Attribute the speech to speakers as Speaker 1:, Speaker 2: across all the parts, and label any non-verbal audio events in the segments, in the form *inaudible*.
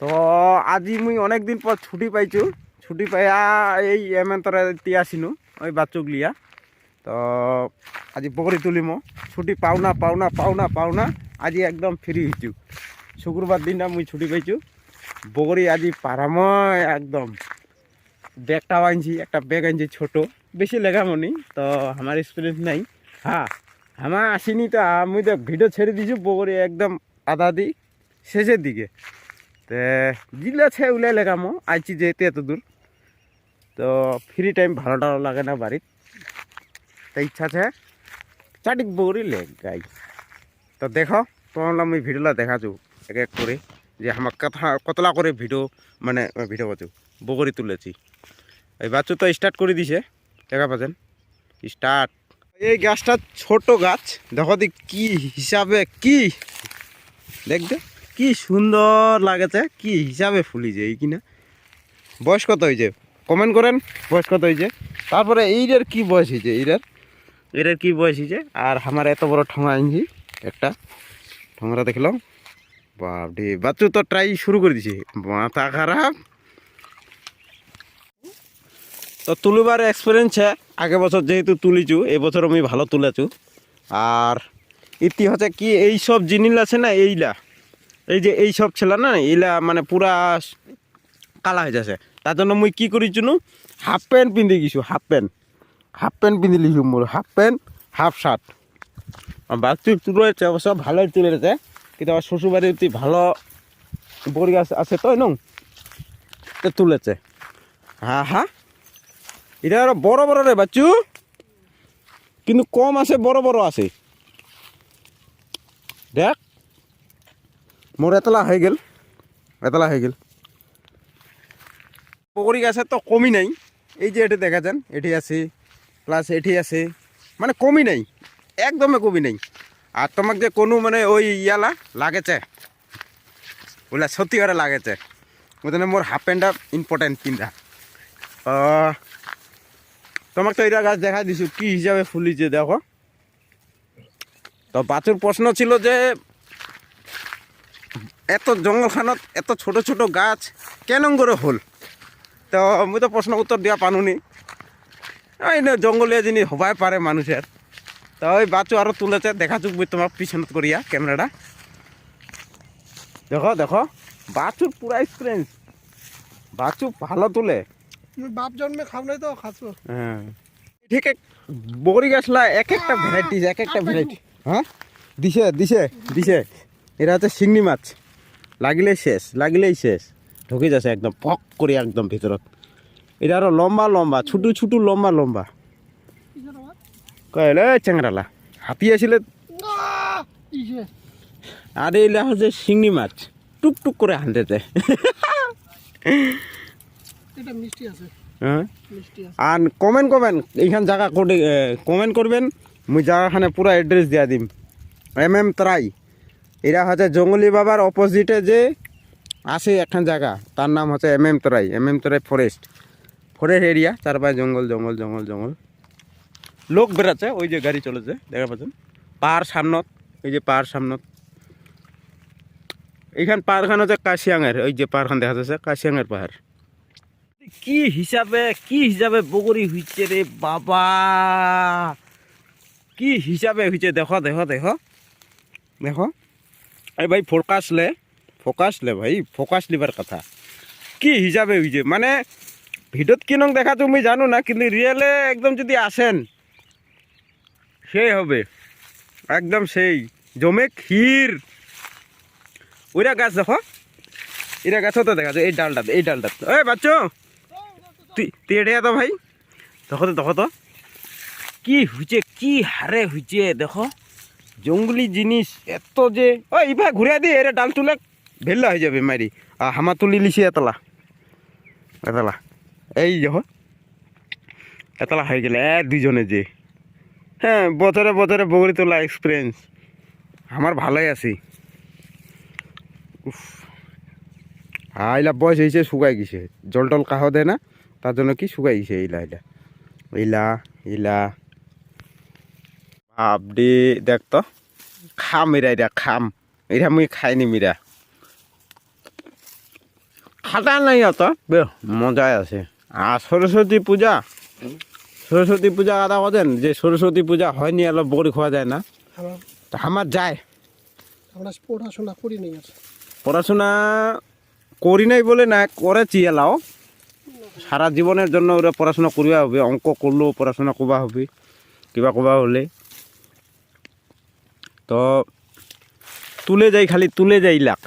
Speaker 1: তো আজি মুই অনেক দিন পর ছুটি পাইছু। ছুটি পাইয়া এই এমেন্তরে তিয়াছিনু ওই বাচ্চুকলিয়া তো আজি বকরি তুলিম। ছুটি পাওনা পাওনা পাও না পাও না পাও না আজি একদম ফ্রি হইছু শুক্রবার দিনটা মুই ছুটি পাইছু। বকরি আজি পারাময় একদম। ব্যাগটাও আনছি, একটা ব্যাগ আনছি ছোট। বেশি লেখামনি তো আমার এক্সপিরিয়েন্স নাই। হ্যাঁ আমার আসিনি তো আমি তো ভিডিও ছেড়ে দিছি বকরি একদম আধা দি, শেষের দিকে। তে জিলে আছে উলে লেগামো আইছি যেতে এত দূর। তো ফ্রি টাইম ভালো টালো লাগে না বাড়িত। তো ইচ্ছা আছে চাটিক বগরি লেগ গাই তো দেখো তোমার আমি ভিডিওটা দেখাছো এক এক করে, যে আমার কথা, কতলা করে ভিডিও মানে ভিডিও করছ বগরি তুলেছি। এই বাচ্চু তো স্টার্ট করে দিছে, দেখা পাচ্ছেন? স্টার্ট এই গাছটা ছোট গাছ, দেখো দি কি হিসাবে, কি? দেখবে কি সুন্দর লাগেছে, কি হিসাবে ফুলিছে এই কিনা? বয়স কত হয়েছে? কমেন্ট করেন, বয়স কত হয়েছে? তারপরে এইটার কি বয়স হয়েছে এইটার এটার কি বয়স হয়েছে? আর আমার এত বড় ঠোঙা আনছি একটা ঠোঙাটা দেখলাম। বাপরে, বাচ্চু তো ট্রাই শুরু করে দিছে। মাথা খারাপ। তো তুলিবার এক্সপিরিয়েন্স হ্যাঁ আগে বছর যেহেতু তুলিছু এবছর আমি ভালো তুলেছু আর ইতি হচ্ছে কি, এই সব জিনিস আছে না এইলা এই যে এই সব ছিল না এইলা মানে পুরা কালা হয়ে যাচ্ছে। তার জন্য মুই কি করিছু নু হাফ প্যান্ট পিন্ধি গেছু হাফ প্যান্ট হাফ প্যান্ট পিন্ধি লিছু মোর হাফ প্যান্ট হাফ শার্ট বাচ্চু তুলেছে অবশ্য ভালোই তুলেছে কিন্তু আমার শ্বশুরবাড়িতে ভালো বড়ি গাছ আছে তো নং? তো তুলেছে। হ্যাঁ হ্যাঁ এটা আরও বড় বড় রে বাচ্চু। কিন্তু কম আছে, বড় বড় আছে। দেখ। মোর এতলা হয়ে গেল, এতলা হয়ে গেল। পকরি গাছের তো কমি নাই, এই যে এটি দেখাছেন এটি আছে প্লাস এটি আছে মানে কমি নাই, একদমে কমি নাই। আর তোমাকে যে কোনো মানে ওই ইয়ালা লাগেছে, ওলা সত্যি করে লাগেছে জন্য মোর হাফ প্যান্টটা ইম্পর্টেন্ট পিন্ধা। তোমাকে তো এটা গাছ দেখা দিছো, কি হিসাবে ফুলিছে দেখো। তো বাছুর প্রশ্ন ছিল যে এত জঙ্গলখানত এত ছোট ছোট গাছ কেন করে হল? তো মুই তো প্রশ্ন উত্তর দিয়া পানুনি। এই না জঙ্গলীয় জিনিস হবাই পারে মানুষের। তো ওই বাচ্চু আরও তুলেছে দেখা চুকবি তোমার পিছনত করিয়া ক্যামেরাটা দেখো দেখো বাছুর পুরা এক্সপিরিয়েন্স বাছু ভালো তুলে।
Speaker 2: বাপ জন্মে খাও নাই তো খাচ্ছ
Speaker 1: হ্যাঁ ঠিক এক বগরি গাছলা এক একটা ভ্যারাইটিস এক একটা ভ্যারাইটি হ্যাঁ দিছে দিছে দিছে। এটা হচ্ছে শিঙনি মাছ। লাগিলেই শেষ লাগিলেই শেষ। ঢুকে যাচ্ছে একদম পক করে একদম ভিতৰত এটা আরও লম্বা লম্বা ছুটু ছুটু লম্বা লম্বা। কইলে চেংরালা হাতি আসলে আর এইলা হচ্ছে শিঙনি মাছ। টুক টুক করে
Speaker 2: আছে।
Speaker 1: হ্যাঁ? আর কমেন্ট করবেন এইখান জায়গা কোডে কমেন্ট করবেন মুই জায়গাখানে পুরো অ্যাড্রেস দিয়া দিম। M M Terai. এরা হচ্ছে জঙ্গলি বাবার অপোজিটে যে আছে একখান জায়গা। তার নাম হচ্ছে M M Terai. M M Terai forest forest area চারপাশে জঙ্গল জঙ্গল জঙ্গল জঙ্গল। লোক বেড়াচ্ছে, ওই যে গাড়ি চলেছে, দেখা পাচ্ছেন? পাহাড় সামনত, এই যে পাহাড় সামনত। এইখান পাহাড়খান হচ্ছে কাশিয়াঙের ওই যে পাহাড়খান দেখা যাচ্ছে কাশিয়াঙের পাহাড়। কি হিসাবে কি হিসাবে বগরি হইছে রে বাবা? কি হিসাবে হইছে? দেখো দেখো দেখো। দেখো। এই ভাই ফোকাস লে ফোকাস লে ভাই ফোকাস লিবার কথা। কি হিসাবে হইছে? মানে ভিডিওত কি নং দেখা তুমি জানো না, কিন্তু রিয়েলে একদম যদি আসেন সেই হবে। একদম সেই, জমে ক্ষীর। ওইটা গাছ দেখো। এটা গাছও তো দেখা যায়, এই ডালটা এই ডালটা। এই বাচ্চো, তুই তুই এটা তো ভাই? দেখো তো দেখো তো। কি হইছে, কি হারে হইছে, দেখো। জঙ্গলি জিনিস এত যে ও ইভা ঘুরে দি, এরে ডাল তুলে ভেল্লা হয়ে যাবে মারি আর হামা তুলি লিছি এতলা। এতলা। এই দেখো এতলা হয়ে গেলে, এ দুজনে যে। হ্যাঁ বছরে বছরে বগরি তোলা এক্সপিরিয়েন্স আমার ভালোই আছি। উফ। আইলা বয়স হয়েছে, শুকাই গেছে। জল টল কাহ দেয় না, তার জন্য কি শুকাই গেছে, এইলা এইলা। এইলা এইলা। ভাবডি দেখ তো। খাম এরা এটা খাম। এটা মুই খাইনি মিরা খাটা নাই অত। বে মজাই আছে। আর সরস্বতী পূজা? সরস্বতী পূজা আদা করেন যে সরস্বতী পূজা হয়নি এলো বড়ি খাওয়া যায় না।
Speaker 2: আমরা
Speaker 1: তা আমার যায়।
Speaker 2: আমরা পড়াশোনা করি নাই
Speaker 1: পড়াশোনা করি নাই বলে না করেছি এলাও। সারা জীবনের জন্য ওরা পড়াশোনা করিবা হবে অঙ্ক করলেও পড়াশোনা করবা হবে কিবা করবা হলে। তো তুলে যাই, খালি তুলে যাই লাখ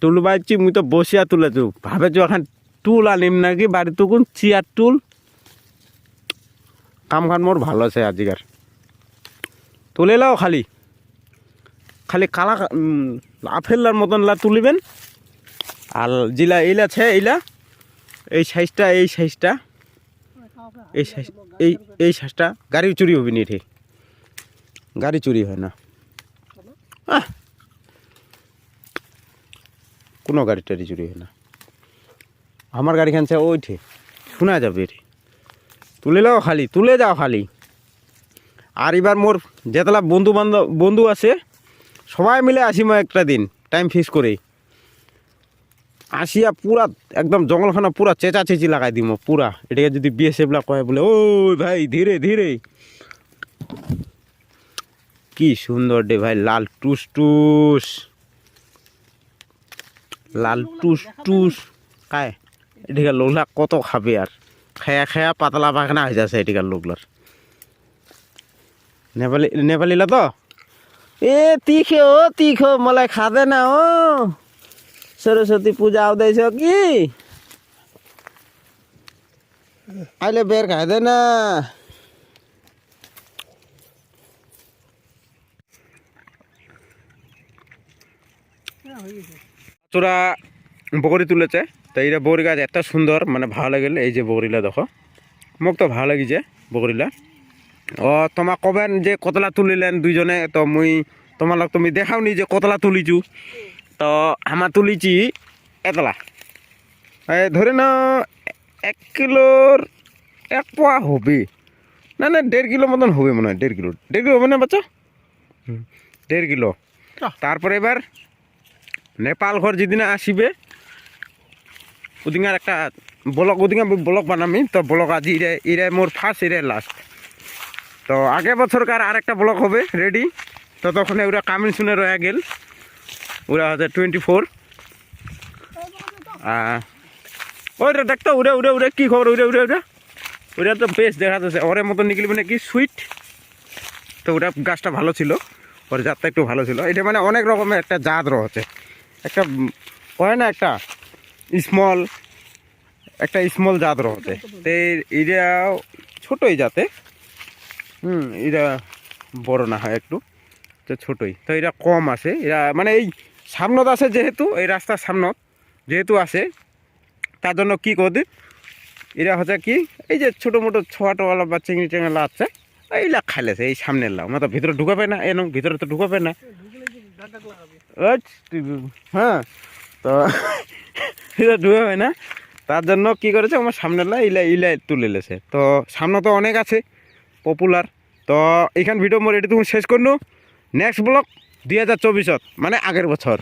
Speaker 1: টুল বাইছি মুই তো বসিয়া তুলেছু। ভাবেছু এখন টুল আনিম নাকি? বাড়িতে কোন চেয়ার টুল। কাম খান মোর ভালো আছে আজিকার। তুলে লাও খালি। খালি কালা আপেলার মতন লা তুলিবেন। আর জিলা, এইলা ছে, এইলা। এই সাইজটা এই সাইজটা। এই সাইজ, এই এই সাইজটা। গাড়ি চুরি হবে নি এঠে গাড়ি চুরি হয় না! কোনো গাড়ি টাড়ি চুরি হয় না। আমার গাড়ি খানছে ওইঠে, শোনা যাবে তুলে লাও খালি, তুলে যাও খালি। আর এবার মোর যেতলা বন্ধু বান্ধব, বন্ধু আছে, সবাই মিলে আসিম একটা দিন টাইম ফিক্স করে। আসিয়া পুরা একদম জঙ্গলখানা পুরা চেঁচা চেঁচি লাগাই দিম পুরা। এটাকে যদি বিএসএফ লা কয় বলে, ওই ভাই, ধীরে ধীরে। কি সুন্দর রে ভাই, লাল টুস টুস লাল টুস টুস কায় এটিকার লোকলা কত খাবে আর। খেয়া খেয়া পাতলা পাখানা হয়ে যাচ্ছে এটিকার লোকলার। নেপালি নেপালিলা তো? এ তিখে, ও তিখো মলাই খাদে না, ও। সরস্বতী सरस्वती पूजा आउँदैछ कि अहिले बेर
Speaker 2: না।
Speaker 1: তোরা বগরি তুলেছে। তো এইটা বগরি গাছ এত সুন্দর মানে ভালো লাগিল। এই যে বগরিলা দেখো। মোক তো ভালো লাগিছে বগরিলা ও তোমাক কবেন যে কতলা তুলিলেন দুইজনে তো মুই তোমালোক তুমি দেখাও নি যে কতলা তুলিছু। তো আমার তুলিছি এতলা। ধরে না এক কিলোর এক পোয়া হবে। না না দেড় কিলো মতন হবে মনে হয় দেড় কিলো। দেড় কিলো হবে না বাচ্চা? দেড় কিলো। তারপরে এবার নেপাল ঘর যেদিন আসিবে ওদিনকার একটা ব্লক ওদিকে ব্লক বানামি। তো ব্লক আজি ইরে ইরে মোর ফার্স্ট ইরে লাস্ট তো আগে বছরকার আর একটা ব্লক হবে রেডি তো তখন ওরা কামিন শুনে রয়ে গেল। ওরা হচ্ছে টোয়েন্টি ফোর ওইটা দেখতো উড়ে উড়ে উড়ে কী খবর উড়ে উড়ে উড়ে ওটা তো বেশ দেখা যাচ্ছে ওরের মতো নিকলি মানে কি সুইট তো ওটা গাছটা ভালো ছিল ওর জাতটা একটু ভালো ছিল। এটা মানে অনেক রকমের একটা জাত রয়েছে। একটা হয় না একটা স্মল একটা স্মল জাত রয়েছে তো এটা ছোটোই জাতে। হুম এটা বড় না হয় একটু তো ছোটোই। তো এটা কম আছে এরা মানে এই সামনত আছে যেহেতু এই রাস্তার সামনত যেহেতু আছে তার জন্য কী করদি এরা হচ্ছে কি এই যে ছোটো মোটো ছোয়াটোওয়ালা বা চিংড়ি টেঙালা আছে এইলা খাইলেছে এই সামনের লাও মানে ভিতরে ঢুকাবে না এন ভিতরে তো ঢুকাবে না। হ্যাঁ তো *laughs* এটা ঢুকে হয় না। তার জন্য কি করেছে? আমার সামনে লাই ইলা ইলা তুলে লেছে। তো সামনে তো অনেক আছে পপুলার তো এইখান ভিডিও মোর এটি তুমি শেষ করল নেক্সট ব্লগ দুই হাজার চব্বিশত মানে আগের বছর।